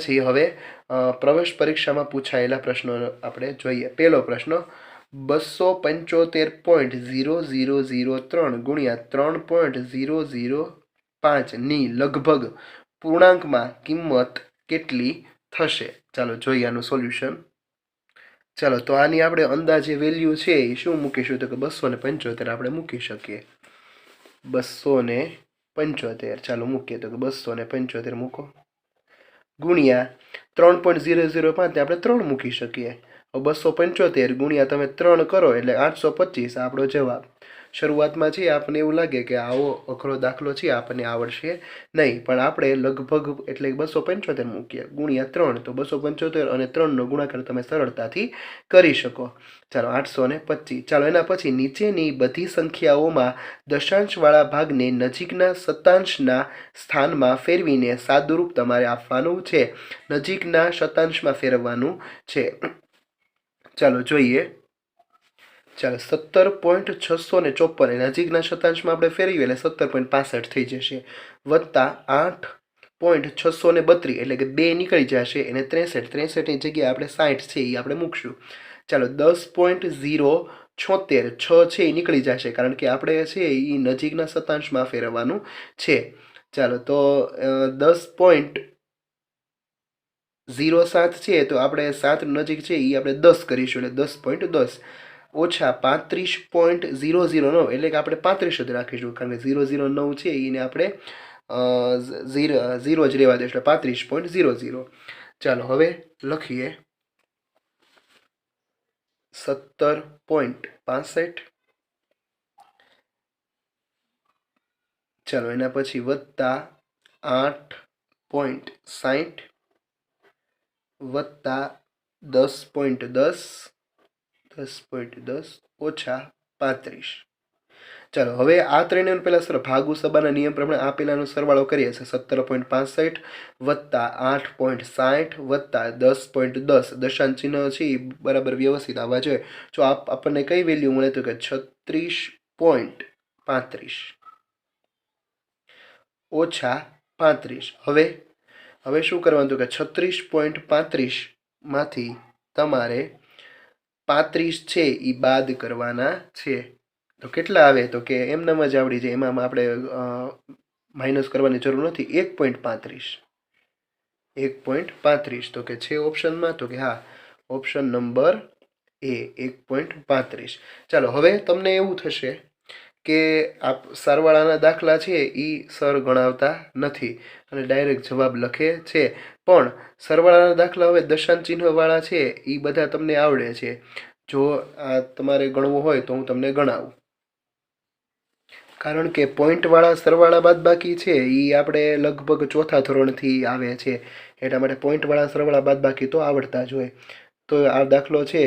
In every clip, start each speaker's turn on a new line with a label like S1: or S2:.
S1: પછી હવે પ્રવેશ પરીક્ષામાં પૂછાયેલા પ્રશ્નો આપણે જોઈએ. પહેલો પ્રશ્ન, બસો પંચોતેર પોઈન્ટ ઝીરો ઝીરો ઝીરો ત્રણ ગુણ્યા ત્રણ પોઈન્ટ ઝીરો ઝીરો પાંચની લગભગ પૂર્ણાંકમાં કિંમત કેટલી થશે? ચાલો જોઈએ આનું સોલ્યુશન. ચાલો, તો આની આપણે અંદાજે વેલ્યુ છે એ શું મૂકીશું? તો કે બસો ને પંચોતેર આપણે મૂકી શકીએ. બસો ને પંચોતેર, ચાલો મૂકીએ તો કે બસો ને પંચોતેર મૂકો. ગુણ્યા ત્રણ પોઈન્ટ ઝીરો ઝીરો પાંચ આપણે ત્રણ મૂકી શકીએ. બસો પંચોતેર ગુણ્યા તમે ત્રણ કરો એટલે આઠસો પચીસ આપણો જવાબ શરૂઆતમાં છે, આપણને એવું લાગે કે આવો અઘરો દાખલો છે, આપણને આવડશે નહીં. પણ આપણે લગભગ એટલે બસો પંચોતેર મૂકીએ, ગુણ્યા ત્રણ, તો બસો પંચોતેર અને ત્રણનો ગુણાકાર તમે સરળતાથી કરી શકો. ચાલો, આઠસો ને પચીસ. ચાલો, એના પછી નીચેની બધી સંખ્યાઓમાં દશાંશવાળા ભાગને નજીકના સતાંશના સ્થાનમાં ફેરવીને સાદુરૂપ તમારે આપવાનું છે. નજીકના શતાંશમાં ફેરવવાનું છે. ચાલો, જોઈએ. ચાલો સત્તર પોઈન્ટ છસો ને ચોપન નજીકના શતાંશમાં આપણે ફેરવીએ એટલે સત્તર પોઈન્ટ પાસઠ થઈ જશે. વત્તા આઠ પોઈન્ટ છસો ને બત્રીસ એટલે કે બે નીકળી જશે એને ત્રેસઠ, ત્રેસઠની જગ્યાએ આપણે સાઠ છે એ આપણે મૂકશું. ચાલો દસ પોઈન્ટ ઝીરો છોતેર, છ છે એ નીકળી જશે કારણ કે આપણે છે એ નજીકના શતાંશમાં ફેરવવાનું છે. ચાલો તો દસ પોઈન્ટ ઝીરો સાત છે તો આપણે સાત નજીક છે એ આપણે દસ કરીશું એટલે દસ પોઈન્ટ દસ. ઓછા પાંત્રીસ પોઈન્ટ ઝીરો ઝીરો નવ એટલે કે આપણે પાંત્રીસ જ રાખીશું, કારણ કે ઝીરો ઝીરો નવ છે એને આપણે ઝીરો ઝીરો જ રહેવા દઈશું પાંત્રીસ પોઈન્ટ ઝીરો ઝીરો. ચાલો, હવે લખીએ. સત્તર પોઈન્ટ પાસઠ. ચાલો, એના પછી વત્તા આઠ પોઈન્ટ સાઠ, વત્તા દસ પોઈન્ટ દસ દસ પોઈન્ટ દસ ઓછા પાંત્રીસ. ચાલો, હવે આ ત્રણેય પહેલાં સર ભાગુ સભાના નિયમ પ્રમાણે આપેલાનો સરવાળો કરીએ. છીએ સત્તર પોઈન્ટ પાસઠ વત્તા આઠ પોઈન્ટ સાઠ વત્તા દસ પોઈન્ટ દસ. દશાંશ ચિહ્ન છે એ બરાબર વ્યવસ્થિત આવવા જોઈએ. જો આપ આપણને કઈ વેલ્યુ મળે તો કે છત્રીસ પોઈન્ટ પાંત્રીસ. ઓછા પાંત્રીસ. હવે હવે શું કરવાનું કે છત્રીસ પોઈન્ટ પાંત્રીસમાંથી તમારે પાંત્રીસ છે એ બાદ કરવાના છે. તો કેટલા આવે? તો કે એમનામ જ આવડી જાય. એમાં આપણે માઇનસ કરવાની જરૂર નથી. એક પોઈન્ટ પાંત્રીસ. એક પોઈન્ટ પાંત્રીસ. તો કે છે ઓપ્શનમાં તો કે હા ઓપ્શન નંબર એ એક પોઈન્ટ પાંત્રીસ. ચાલો, હવે તમને એવું થશે કે આપ સરવાળાના દાખલા છે એ સર ગણાવતા નથી. અને ડાયરેક્ટ જવાબ લખે છે પણ સરવાળાના દાખલા હવે દશાંશ ચિહ્નવાળા છે એ બધા તમને આવડે છે. જો આ તમારે ગણવું હોય તો હું તમને ગણાવું. કારણ કે પોઈન્ટવાળા સરવાળા બાદ બાકી છે એ આપણે લગભગ ચોથા ધોરણથી આવે છે. એટલા માટે પોઈન્ટવાળા સરવાળા બાદ બાકી તો આવડતા જ હોય. તો આ દાખલો છે,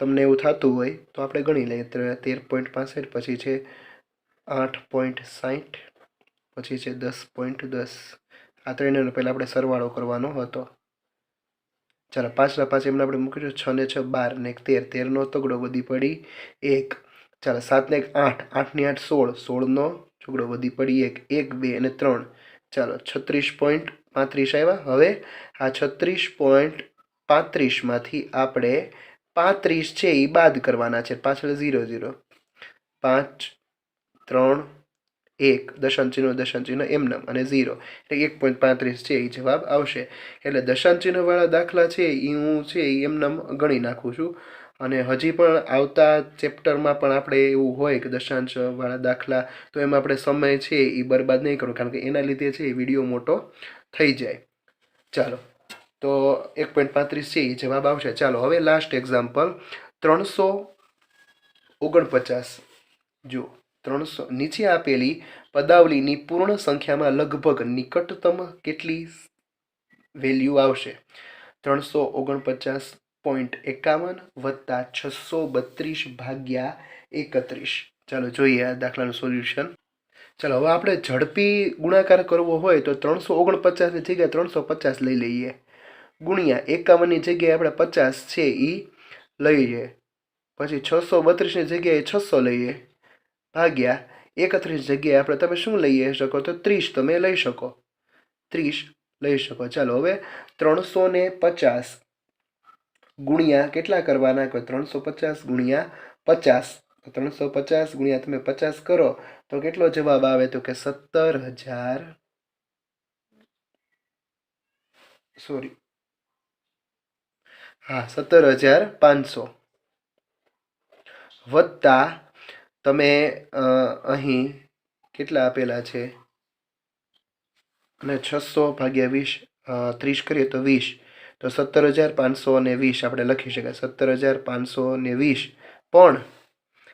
S1: તમને એવું થતું હોય તો આપણે ગણી લઈએ. તેર પોઈન્ટ પાસઠ, પછી છે આઠ પોઈન્ટ સાઠ પછી છે દસ પોઈન્ટ દસ. આ ત્રણેયનો પહેલાં આપણે સરવાળો કરવાનો હતો. ચાલો, પાછલા પાછળ એમને આપણે મૂકીશું છ ને છ, બાર ને એક, તેર. તેરનો તગડો વધી પડી એક. ચાલો સાતને એક, આઠ. આઠની આઠ, સોળ. સોળનો ચોગડો વધી પડી એક. એક, બે અને ત્રણ. ચાલો, છત્રીસ પોઈન્ટ પાંત્રીસ આવ્યા. હવે આ છત્રીસ પોઈન્ટ પાંત્રીસમાંથી આપણે પાંત્રીસ છે એ બાદ કરવાના છે. પાછળ ઝીરો ઝીરો. પાંચ, ત્રણ એક દશાંશ ચિહ્નો દશાંશ ચિહ્ન અને ઝીરો. એટલે એક પોઈન્ટ પાંત્રીસ છે એ જવાબ આવશે. એટલે દશાંચિહ્નવાળા દાખલા છે એ હું છે એ એમનેમ ગણી નાખું છું. અને હજી પણ આવતા ચેપ્ટરમાં પણ આપણે એવું હોય કે દશાંશવાળા દાખલા, તો એમાં આપણે સમય છે એ બરબાદ નહીં કરવો કારણ કે એના લીધે છે એ વીડિયો મોટો થઈ જાય. ચાલો. તો એક પોઈન્ટ પાંત્રીસ છે એ જવાબ આવશે. ચાલો, હવે લાસ્ટ એક્ઝામ્પલ ત્રણસો ઓગણપચાસ. જુઓ. ત્રણસો નીચે આપેલી પદાવલીની પૂર્ણ સંખ્યામાં લગભગ નિકટતમ કેટલી વેલ્યુ આવશે? ત્રણસો ઓગણપચાસ પોઈન્ટ એકાવન વત્તા છસો બત્રીસ ભાગ્યા એકત્રીસ. ચાલો જોઈએ આ દાખલાનું સોલ્યુશન. ચાલો, હવે આપણે ઝડપી ગુણાકાર કરવો હોય તો ત્રણસો ઓગણપચાસની જગ્યાએ ત્રણસો પચાસ લઈ લઈએ. ગુણ્યા એકાવનની જગ્યાએ આપણે પચાસ છે એ લઈએ. પછી છસો બત્રીસની જગ્યાએ છસો લઈએ. ભાગ્યા એકત્રીસ જગ્યાએ આપણે તમે શું લઈ શકો તો ત્રીસ તમે લઈ શકો ત્રીસ લઈ શકો ચાલો હવે ત્રણસો ને પચાસ ગુણ્યા કેટલા કરવાના કોઈ ત્રણસો પચાસ ગુણ્યા પચાસ ત્રણસો પચાસ ગુણ્યા તમે પચાસ કરો તો કેટલો જવાબ આવે તો કે સત્તર હજાર સોરી હા સત્તર હજાર પાંચસો વત્તા તમે અહીં કેટલા આપેલા છે? અને છસો ભાગ્યા વીસ ત્રીસ કરીએ તો વીસ. તો સત્તર હજાર પાંચસો અને વીસ આપણે લખી શકાય. સત્તર હજાર પાંચસો ને વીસ. પણ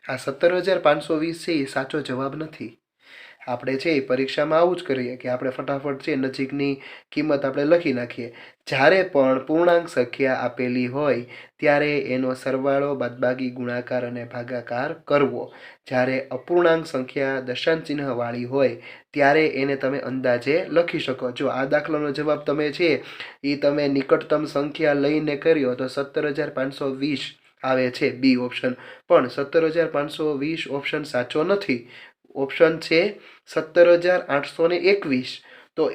S1: આ સત્તર હજાર પાંચસો વીસ છે એ સાચો જવાબ નથી. આપણે છે એ પરીક્ષામાં આવું જ કરીએ કે આપણે ફટાફટ છે નજીકની કિંમત આપણે લખી નાખીએ. જ્યારે પણ પૂર્ણાંક સંખ્યા આપેલી હોય, ત્યારે એનો સરવાળો બાદબાકી ગુણાકાર અને ભાગાકાર કરવો. જ્યારે અપૂર્ણાંક સંખ્યા દશાંશ ચિહ્નવાળી હોય, ત્યારે એને તમે અંદાજે લખી શકો. જો આ દાખલાનો જવાબ તમે છે એ તમે નિકટતમ સંખ્યા લઈને કર્યો, તો સત્તર હજાર પાંચસો વીસ આવે છે બી ઓપ્શન. પણ સત્તર હજાર પાંચસો વીસ ઓપ્શન સાચો નથી. ઓપ્શન છે સત્તર હજાર આઠસો ને એકવીસ. તો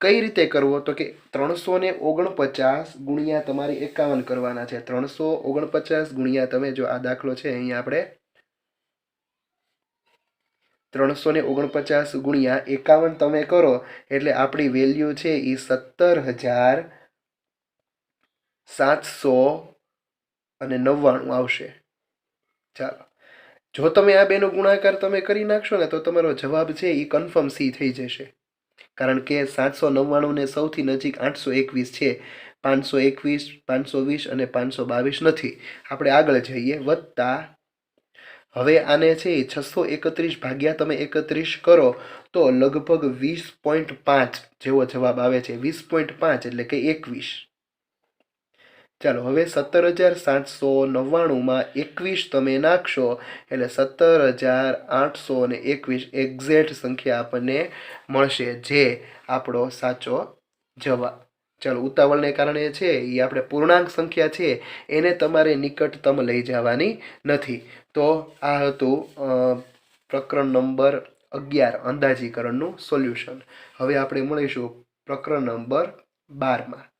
S1: કઈ રીતે કરવો? તો કે ત્રણસો ને ઓગણપચાસ ગુણ્યા તમારે એકાવન કરવાના છે. ત્રણસો ઓગણપચાસ ગુણ્યા તમે જો આ દાખલો છે, અહીંયા આપણે ત્રણસો ને ઓગણપચાસ ગુણ્યા એકાવન તમે કરો, એટલે આપણી વેલ્યુ છે એ સત્તર હજાર સાતસો અને નવ્વાણું આવશે. ચાલો. જો તમે આ બેનો ગુણાકાર તમે કરી નાખશો ને તો તમારો જવાબ છે એ કન્ફર્મ સી થઈ જશે. કારણ કે સાતસો નવ્વાણુંને સૌથી નજીક આઠસો એકવીસ છે. પાંચસો એકવીસ, પાંચસો વીસ અને પાંચસો બાવીસ નથી. આપણે આગળ જઈએ. વત્તા હવે આને છે એ છસો એકત્રીસ ભાગ્યા તમે એકત્રીસ કરો તો લગભગ વીસ પોઈન્ટ પાંચ જેવો જવાબ આવે છે. વીસ પોઈન્ટ પાંચ એટલે કે એકવીસ. ચાલો હવે સત્તર હજાર સાતસો નવ્વાણુંમાં એકવીસ તમે નાખશો, એટલે સત્તર હજાર આઠસો ને એકવીસ એક્ઝેક્ટ સંખ્યા આપણને મળશે, જે આપણો સાચો જવાબ. ચાલો, ઉતાવળને કારણે છે એ આપણે પૂર્ણાંક સંખ્યા છે, એને તમારે નિકટતમ લઈ જવાની નથી. તો આ હતું પ્રકરણ નંબર અગિયાર, અંદાજીકરણનું સોલ્યુશન. હવે આપણે મળીશું પ્રકરણ નંબર બારમાં.